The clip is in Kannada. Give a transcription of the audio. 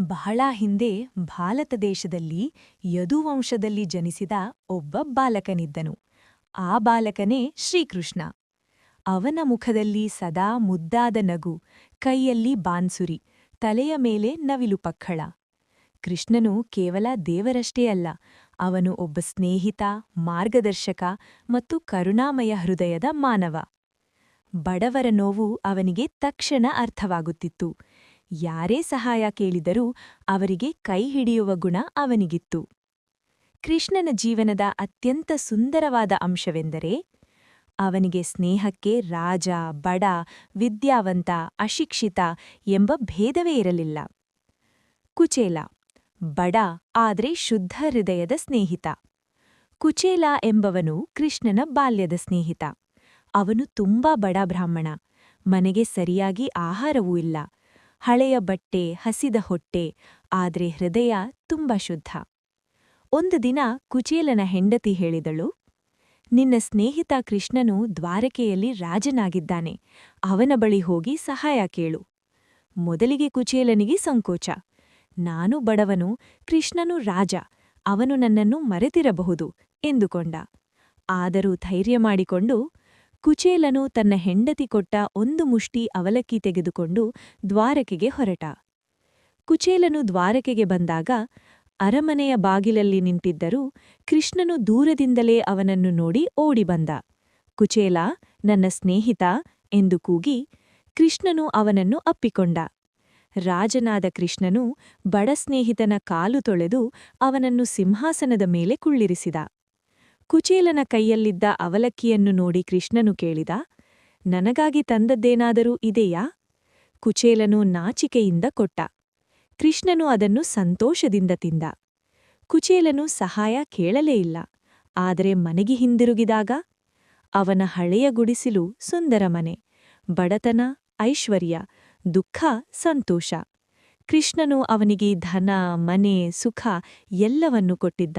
ಬಹಳ ಹಿಂದೆ ಭಾರತ ದೇಶದಲ್ಲಿ ಯದುವಂಶದಲ್ಲಿ ಜನಿಸಿದ ಒಬ್ಬ ಬಾಲಕನಿದ್ದನು. ಆ ಬಾಲಕನೇ ಶ್ರೀಕೃಷ್ಣ. ಅವನ ಮುಖದಲ್ಲಿ ಸದಾ ಮುದ್ದಾದ ನಗು, ಕೈಯಲ್ಲಿ ಬಾನ್ಸುರಿ, ತಲೆಯ ಮೇಲೆ ನವಿಲು ಪಕ್ಕಳ. ಕೃಷ್ಣನು ಕೇವಲ ದೇವರಷ್ಟೇ ಅಲ್ಲ, ಅವನು ಒಬ್ಬ ಸ್ನೇಹಿತ, ಮಾರ್ಗದರ್ಶಕ ಮತ್ತು ಕರುಣಾಮಯ ಹೃದಯದ ಮಾನವ. ಬಡವರ ನೋವು ಅವನಿಗೆ ತಕ್ಷಣ ಅರ್ಥವಾಗುತ್ತಿತ್ತು. ಯಾರೇ ಸಹಾಯ ಕೇಳಿದರೂ ಅವರಿಗೆ ಕೈ ಹಿಡಿಯುವ ಗುಣ ಅವನಿಗಿತ್ತು. ಕೃಷ್ಣನ ಜೀವನದ ಅತ್ಯಂತ ಸುಂದರವಾದ ಅಂಶವೆಂದರೆ ಅವನಿಗೆ ಸ್ನೇಹಕ್ಕೆ ರಾಜ, ಬಡ, ವಿದ್ಯಾವಂತ, ಅಶಿಕ್ಷಿತ ಎಂಬ ಭೇದವೇ ಇರಲಿಲ್ಲ. ಕುಚೇಲ, ಬಡ ಆದರೆ ಶುದ್ಧ ಹೃದಯದ ಸ್ನೇಹಿತ. ಕುಚೇಲ ಎಂಬವನು ಕೃಷ್ಣನ ಬಾಲ್ಯದ ಸ್ನೇಹಿತ. ಅವನು ತುಂಬಾ ಬಡ ಬ್ರಾಹ್ಮಣ. ಮನೆಗೆ ಸರಿಯಾಗಿ ಆಹಾರವೂ ಇಲ್ಲ. ಹಳೆಯ ಬಟ್ಟೆ, ಹಸಿದ ಹೊಟ್ಟೆ, ಆದ್ರೆ ಹೃದಯ ತುಂಬ ಶುದ್ಧ. ಒಂದು ದಿನ ಕುಚೇಲನ ಹೆಂಡತಿ ಹೇಳಿದಳು, ನಿನ್ನ ಸ್ನೇಹಿತ ಕೃಷ್ಣನು ದ್ವಾರಕೆಯಲ್ಲಿ ರಾಜನಾಗಿದ್ದಾನೆ, ಅವನ ಬಳಿ ಹೋಗಿ ಸಹಾಯ ಕೇಳು. ಮೊದಲಿಗೆ ಕುಚೇಲನಿಗೆ ಸಂಕೋಚ. ನಾನು ಬಡವನು, ಕೃಷ್ಣನು ರಾಜ, ಅವನು ನನ್ನನ್ನು ಮರೆತಿರಬಹುದು ಎಂದುಕೊಂಡ. ಆದರೂ ಧೈರ್ಯ ಮಾಡಿಕೊಂಡು ಕುಚೇಲನು ತನ್ನ ಹೆಂಡತಿ ಕೊಟ್ಟ ಒಂದು ಮುಷ್ಟಿ ಅವಲಕ್ಕಿ ತೆಗೆದುಕೊಂಡು ದ್ವಾರಕೆಗೆ ಹೊರಟ. ಕುಚೇಲನು ದ್ವಾರಕೆಗೆ ಬಂದಾಗ ಅರಮನೆಯ ಬಾಗಿಲಲ್ಲಿ ನಿಂತಿದ್ದರೂ ಕೃಷ್ಣನು ದೂರದಿಂದಲೇ ಅವನನ್ನು ನೋಡಿ ಓಡಿ ಬಂದ ಕುಚೇಲ, ನನ್ನ ಸ್ನೇಹಿತ ಎಂದು ಕೂಗಿ ಕೃಷ್ಣನು ಅವನನ್ನು ಅಪ್ಪಿಕೊಂಡ. ರಾಜನಾದ ಕೃಷ್ಣನು ಬಡ ಸ್ನೇಹಿತನ ಕಾಲು ತೊಳೆದು ಅವನನ್ನು ಸಿಂಹಾಸನದ ಮೇಲೆ ಕುಳ್ಳಿರಿಸಿದ. ಕುಚೇಲನ ಕೈಯಲ್ಲಿದ್ದ ಅವಲಕ್ಕಿಯನ್ನು ನೋಡಿ ಕೃಷ್ಣನು ಕೇಳಿದ, ನನಗಾಗಿ ತಂದದ್ದೇನಾದರೂ ಇದೆಯಾ? ಕುಚೇಲನು ನಾಚಿಕೆಯಿಂದ ಕೊಟ್ಟ. ಕೃಷ್ಣನು ಅದನ್ನು ಸಂತೋಷದಿಂದ ತಿಂದ. ಕುಚೇಲನು ಸಹಾಯ ಕೇಳಲೇ ಇಲ್ಲ. ಆದರೆ ಮನೆಗೆ ಹಿಂದಿರುಗಿದಾಗ, ಅವನ ಹಳೆಯ ಗುಡಿಸಿಲು ಸುಂದರ ಮನೆ, ಬಡತನ, ಐಶ್ವರ್ಯ, ದುಃಖ, ಸಂತೋಷ. ಕೃಷ್ಣನು ಅವನಿಗೆ ಧನ, ಮನೆ, ಸುಖ ಎಲ್ಲವನ್ನೂ ಕೊಟ್ಟಿದ್ದ.